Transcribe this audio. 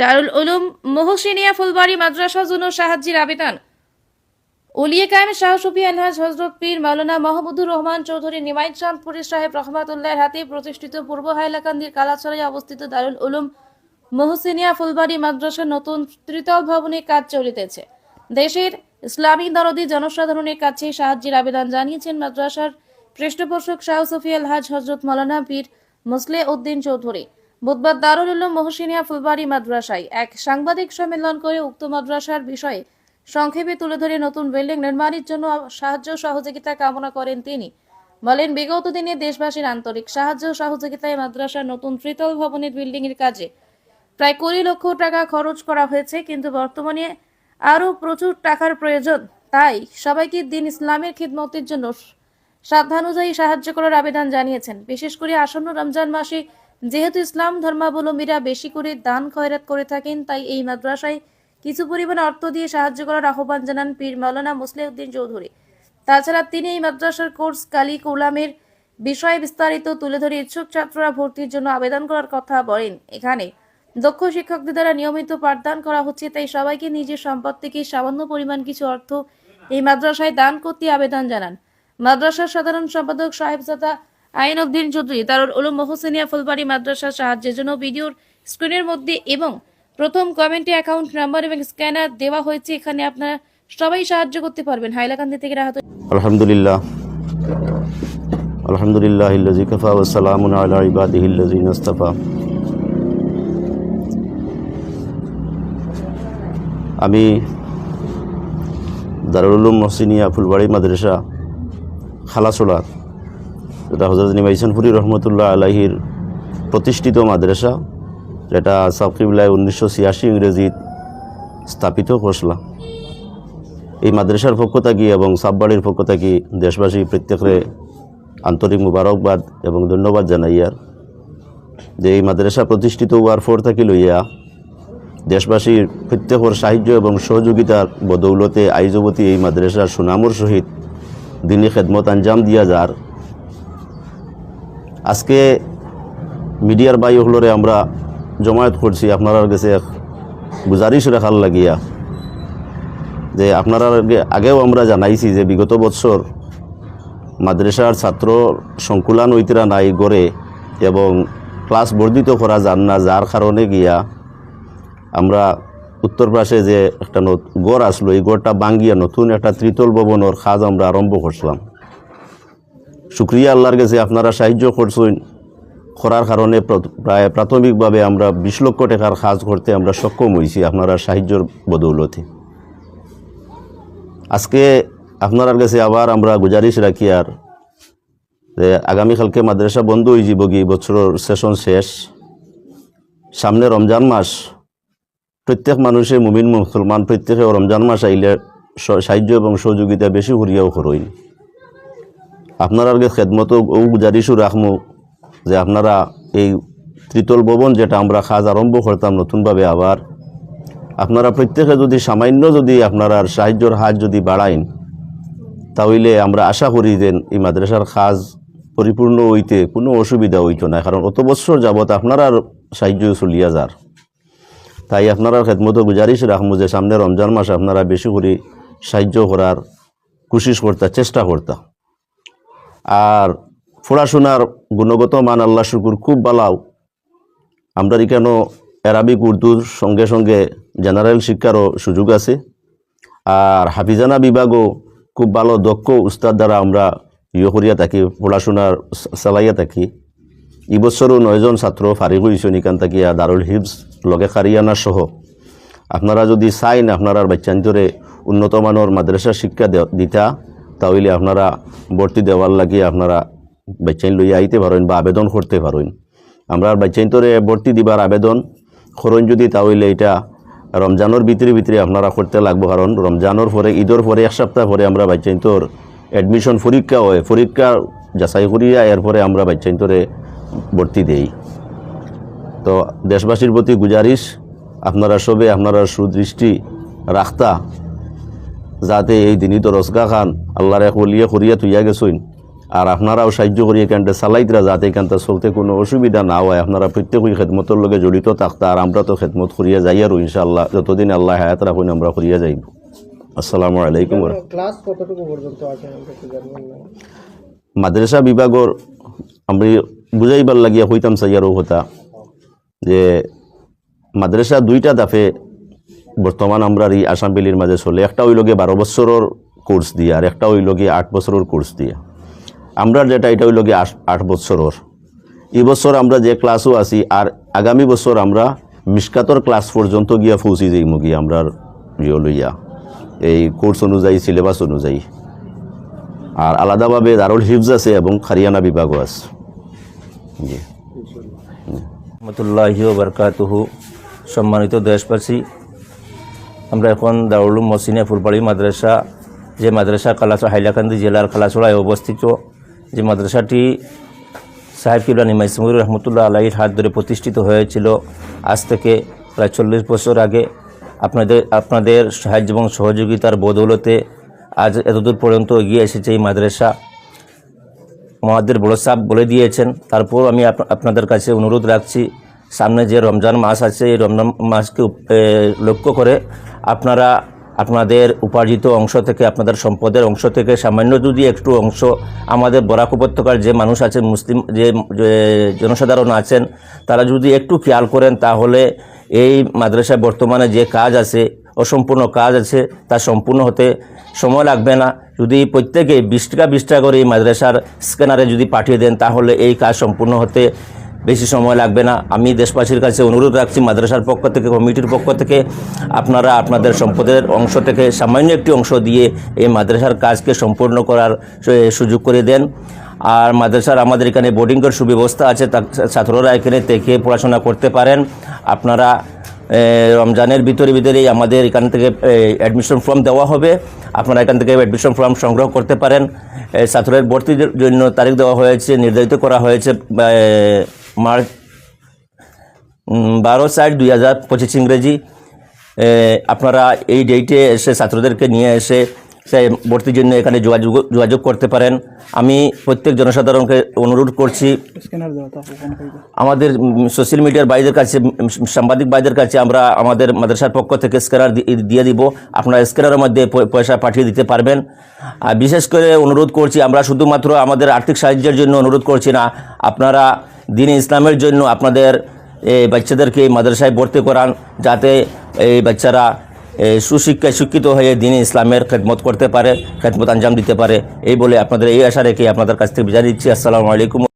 দারুল উলুম মোহসিনিয়া ফুলবাড়ি মাদ্রাসা জন্য সাহায্যের আবেদন। উলিয়ে কায়েম শাহ সুফি আলহাজ হজরত পীর মাওলানা মাহমুদুর রহমান চৌধুরী নিমাইত চাঁদপুরি সাহেব রহমাতুল্লাহর হাতে প্রতিষ্ঠিত পূর্ব হাইলাকান্দির কালাছড়ায় অবস্থিত দারুল উলুম মোহসিনিয়া ফুলবাড়ি মাদ্রাসার নতুন তৃতীয় ভবনে কাজ চলিতেছে। দেশের ইসলামী দরদি জনসাধারণের কাছে সাহায্যের আবেদন জানিয়েছেন মাদ্রাসার পৃষ্ঠপোষক শাহ সুফি আলহাজ হজরত মাওলানা পীর মুসলে উদ্দিন চৌধুরী। বুধবার দারুল উলুম মহসিনিয়া ফুলবাড়ি মাদ্রাসায় এক সাংবাদিক সম্মেলন করে উক্ত মাদ্রাসার বিষয়ে সংক্ষেপে তুলে ধরে নতুন বিল্ডিং নির্মাণের জন্য সাহায্য সহযোগিতা কামনা করেন তিনি। বলেন, বিগত দিনে দেশবাসীর আন্তরিক সাহায্য সহযোগিতায় মাদ্রাসার নতুন ত্রিতল ভবনের বিল্ডিং এর কাজে প্রায় কুড়ি লক্ষ টাকা খরচ করা হয়েছে, কিন্তু বর্তমানে আরও প্রচুর টাকার প্রয়োজন। তাই সবাইকে দিন ইসলামের খিদমতের জন্য সাধ্যানুযায়ী সাহায্য করার আবেদন জানিয়েছেন। বিশেষ করে আসন্ন রমজান মাসে যেহেতু ইসলাম ধর্মাবলম্বীরা বেশি করে দান খয়রাত করে থাকেন, তাই এই মাদ্রাসায় কিছু পরিমাণ অর্থ দিয়ে সাহায্য করার আহ্বান জানান পীর মাওলানা মুসলিউদ্দিন চৌধুরী। তাছাড়া তিনি এই মাদ্রাসার কোর্স কালী কুলামের বিষয়ে বিস্তারিত তুলে ধরে ইচ্ছুক ছাত্ররা ভর্তির জন্য আবেদন করার কথা বলেন। এখানে দক্ষ শিক্ষকদের দ্বারা নিয়মিত পাঠদান করা হচ্ছে, তাই সবাইকে নিজের সম্পদ থেকে সামান্য পরিমাণ কিছু অর্থ এই মাদ্রাসায় দান করতে আবেদন জানান। মাদ্রাসার সাধারণ সম্পাদক সাহেবজাদা আইন উদ্দিন চৌধুরী দারুল উলুম মহসিনিয়া ফুলবাড়ি মাদ্রাসার সাহায্যের জন্য ভিডিওর স্ক্রিনের মধ্যে এবং প্রথম কমেন্টে অ্যাকাউন্ট নাম্বার এবং স্ক্যানার দেওয়া হয়েছে, এখানে আপনারা সবাই সাহায্য করতে পারবেন। হাইলাকান্দি থেকে রাহাত আলহামদুলিল্লাহ। আলহামদুলিল্লাহ ইল্লাজি কাফা ওয়া আলা ইবাদিহি আল্লাযিনা ইসতাফা আমি দারুল উলুম মহসিনিয়া ফুলবাড়ি মাদ্রাসা খালাসোলা যেটা হজরত নিমাইসানপুরি রহমতুল্লাহ আলাহির প্রতিষ্ঠিত মাদ্রাসা, যেটা সাবকিবলায় উনিশশো ছিয়াশি ইংরেজিত স্থাপিত করছিলাম। এই মাদ্রাসার পক্ষ থাকি এবং সাববাড়ির পক্ষ থাকি দেশবাসী প্রত্যেকের আন্তরিক মুবারকবাদ এবং ধন্যবাদ জানাইয়ার যে এই মাদ্রাসা প্রতিষ্ঠিত হওয়ার পর থাকি লইয়া দেশবাসীর প্রত্যেকের সাহায্য এবং সহযোগিতার বদৌলতে আইজবতী এই মাদ্রাসার সুনামর সহিত দিনী খেদমত আঞ্জাম দিয়া যার। আজকে মিডিয়ার বাই হলরে আমরা জমায়েত করছি আপনার কাছে এক গুজারিশ রাখার লাগিয়া যে আপনারা আগেও আমরা জানাইছি যে বিগত বছর মাদ্রাসার ছাত্র সংকুলান ঐতিরা নাই গড়ে এবং ক্লাস বর্ধিত করা যান না, যার কারণে গিয়া আমরা উত্তর যে একটা গড় আসলো, এই গড়টা বাঙ্গিয়া নতুন একটা ত্রিতল ভবনের কাজ আমরা আরম্ভ করছিলাম। শুক্রিয়া আল্লাহর কাছে আপনারা সাহায্য করছেন। করার কারণে প্র- প্রায় প্রাথমিকভাবে আমরা বিশ লক্ষ টাকার কাজ করতে আমরা সক্ষম হয়েছি আপনারা সাহায্যর বদৌলতে। আজকে আপনার কাছে আবার আমরা গুজারিশ রাখি আর, যে আগামীকালকে মাদ্রাসা বন্ধ হয়ে যাব কি বছরের সেশন শেষ। সামনে রমজান মাস, প্রত্যেক মানুষে মুমিন মুসলমান প্রত্যেকে রমজান মাস আইলে সাহায্য এবং সহযোগিতা বেশি করিয়াও করইন আপনার আগে খেদমত ও গুজারিশও রাখমু যে আপনারা এই ত্রিতল ভবন যেটা আমরা কাজ আরম্ভ করতাম নতুনভাবে আবার, আপনারা প্রত্যেকে যদি সামান্য যদি আপনারা সাহায্যর হাত যদি বাড়াইন, তাহলে আমরা আশা করি যে এই মাদ্রাসার কাজ পরিপূর্ণ হইতে কোনো অসুবিধা হইতো না, কারণ অত বছর যাবৎ আপনারা সাহায্য চলিয়া যার। তাই আপনারা খেদমতো গুজারিশ রাখমু যে সামনে রমজান মাস আপনারা বেশি করে সাহায্য করার কোশিশ করতা চেষ্টা করতা আর পড়াশোনার গুণগত মান আল্লাহ শুকুর, খুব বালাও। আমরা এখানেও অ্যারাবিক উর্দুর সঙ্গে সঙ্গে জেনারেল শিক্ষারও সুযোগ আছে। আর হাফিজানা বিভাগও খুব ভালো, দক্ষ উস্তাদ দ্বারা আমরা ইয়ে করিয়া থাকি, পড়াশোনার চালাইয়া থাকি। এবছরও নয়জন ছাত্র ফারিগ হয়েছেন এখান থাকিয়া দারুল হিবস লগে খারিয়ানা সহ। আপনারা যদি চাইন, আপনারা বাচ্চান্তরে উন্নত মানের মাদ্রাসা শিক্ষা দিতা। তাহলে আপনারা ভর্তি দেওয়ার লাগিয়ে আপনারা বাচ্চাইন লইয়া আইতে পারেন বা আবেদন করতে পারেন। আমরা বাচ্চাইন্তরে ভর্তি দিবার আবেদন করেন যদি, তাহলে এটা রমজানের ভিতরে ভিতরে আপনারা করতে লাগবো। কারণ রমজানের পরে, ঈদের পরে, এক সপ্তাহ পরে আমরা বাচ্চাইন্তর অ্যাডমিশন পরীক্ষা হয়। পরীক্ষা যাচাই করিয়া এরপরে আমরা বাচ্চাইন্তরে ভর্তি দেই। তো দেশবাসীর প্রতি গুজারিশ। আপনারা সবে আপনারা সুদৃষ্টি রাখতা। যাতে এই দিনই তো রসগা খান। আল্লাহর বলিয়ে করিয়া তুইয়া গেছইন। আর আপনারাও সাহায্য করি এখানটা চালাইতরা যাতে এখানটা চলতে কোনো অসুবিধা না হয়। আপনারা প্রত্যেকই খেদমতের লগে জড়িত থাকতা আর আমরা তো খেদমত করিয়া যাই আর ইনশাআল্লাহ। যতদিন আল্লাহ হায়াত রাখুন আমরা করিয়া যাইব। আসসালামু আলাইকুম মাদ্রাসা বিভাগর আমি বুঝাইবার লাগিয়া হইতাম সাইয়ারও কথা যে মাদ্রাসা দুইটা দাফে বর্তমান আমরা এই আসাম বেলির মাঝে চলে, একটা হইল গিয়ে বারো বছরের কোর্স দিয়ে আর একটা হইল গিয়ে আট বছরের কোর্স দিয়ে। আমরা যেটা, এটা হইল গিয়ে আট- বছরের। এই বছর আমরা যে ক্লাসও আছি আর আগামী বছর আমরা মিসকাতর ক্লাস পর্যন্ত গিয়া পৌঁছি যাই মুগি আমরা ইয়ে লইয়া। এই কোর্স অনুযায়ী সিলেবাস অনুযায়ী। আর আলাদাভাবে দারুল হিফজ আছে এবং খারিয়ানা বিভাগও আছে। জি। রহমতুল্লাহি সম্মানিত দেশবাসী আমরা এখন দারুলুম মসিনে ফুলবাড়ি মাদ্রাসা, যে মাদ্রাসা কালাচড়া হাইলাকান্দি জেলার কালাচড়ায় অবস্থিত, যে মাদ্রাসাটি সাহেব কিবলা নিমাইসমুর রহমতুল্লাহ আলাহির হাত ধরে প্রতিষ্ঠিত হয়েছিল আজ থেকে প্রায় চল্লিশ বছর আগে। আপনাদের আপনাদের সাহায্য এবং সহযোগিতার বদৌলতে আজ এতদূর পর্যন্ত এগিয়ে এসেছে এই মাদ্রাসা। মহাদের বড় সাহেব বলে দিয়েছেন। তারপর আমি আপ- আপনাদের কাছে অনুরোধ রাখছি সামনে যে রমজান মাস আছে, এই রমজান মাসকে লক্ষ্য করে আপনারা আপনাদের উপার্জিত অংশ থেকে আপনাদের সম্পদের অংশ থেকে সামান্য যদি একটু অংশ আমাদের বরাক উপত্যকার যে মানুষ আছে মুসলিম যে যে জনসাধারণ আছেন, তারা যদি একটু খেয়াল করেন, তাহলে এই মাদ্রাসায় বর্তমানে যে কাজ আছে, অসম্পূর্ণ কাজ আছে, তা সম্পূর্ণ হতে সময় লাগবে না। যদি প্রত্যেকে বিশ টাকা বিশ টাকা করে এই মাদ্রাসার স্ক্যানারে যদি পাঠিয়ে দেন, তাহলে এই কাজ সম্পূর্ণ হতে বেশি সময় লাগবে না। আমি দেশবাসীর কাছে অনুরোধ রাখছি, মাদ্রাসার পক্ষ থেকে, কমিটির পক্ষ থেকে, আপনারা আপনাদের সম্পদের অংশ থেকে সামান্য একটি অংশ দিয়ে এই মাদ্রাসার কাজকে সম্পূর্ণ করার সুযোগ করে দেন। আর মাদ্রাসার আমাদের এখানে বোর্ডিংয়ের সুব্যবস্থা আছে, তা, ছাত্ররা এখানে থেকে পড়াশোনা করতে পারেন। আপনারা রমজানের ভিতরে ভিতরেই আমাদের এখান থেকে অ্যাডমিশন ফর্ম দেওয়া হবে। আপনারা এখান থেকে অ্যাডমিশন ফর্ম সংগ্রহ করতে পারেন। ছাত্রের ভর্তির জন্য তারিখ দেওয়া হয়েছে, নির্ধারিত করা হয়েছে মার্চ বারো চার দুই হাজার পঁচিশ ইংরেজি আপনারা এই ডেটে এসে ছাত্রদেরকে নিয়ে এসে সে ভর্তির জন্য এখানে যোগাযোগ যোগাযোগ করতে পারেন। আমি প্রত্যেক জনসাধারণকে অনুরোধ করছি। আমাদের সোশ্যাল মিডিয়ার বাইদের কাছে সাংবাদিক বাইদের কাছে আমরা আমাদের মাদ্রাসার পক্ষ থেকে স্ক্যানার দিয়ে দিব। আপনারা স্ক্যানারের মধ্যে পয়সা পাঠিয়ে দিতে পারবেন। আর বিশেষ করে অনুরোধ করছি আমরা শুধুমাত্র আমাদের আর্থিক সাহায্যের জন্য অনুরোধ করছি না আপনারা দিন ইসলামের জন্য আপনাদের এই বাচ্চাদেরকে মাদ্রাসায় ভর্তি করান যাতে এই বাচ্চারা সুশিক্ষায় শিক্ষিত হয়ে দিনে ইসলামের খেদমত করতে পারে, খেদমত আঞ্জাম দিতে পারে। এই বলে আপনাদের এই আশা রেখে আপনাদের কাছ থেকে বিদায় দিচ্ছি আসসালামু আলাইকুম।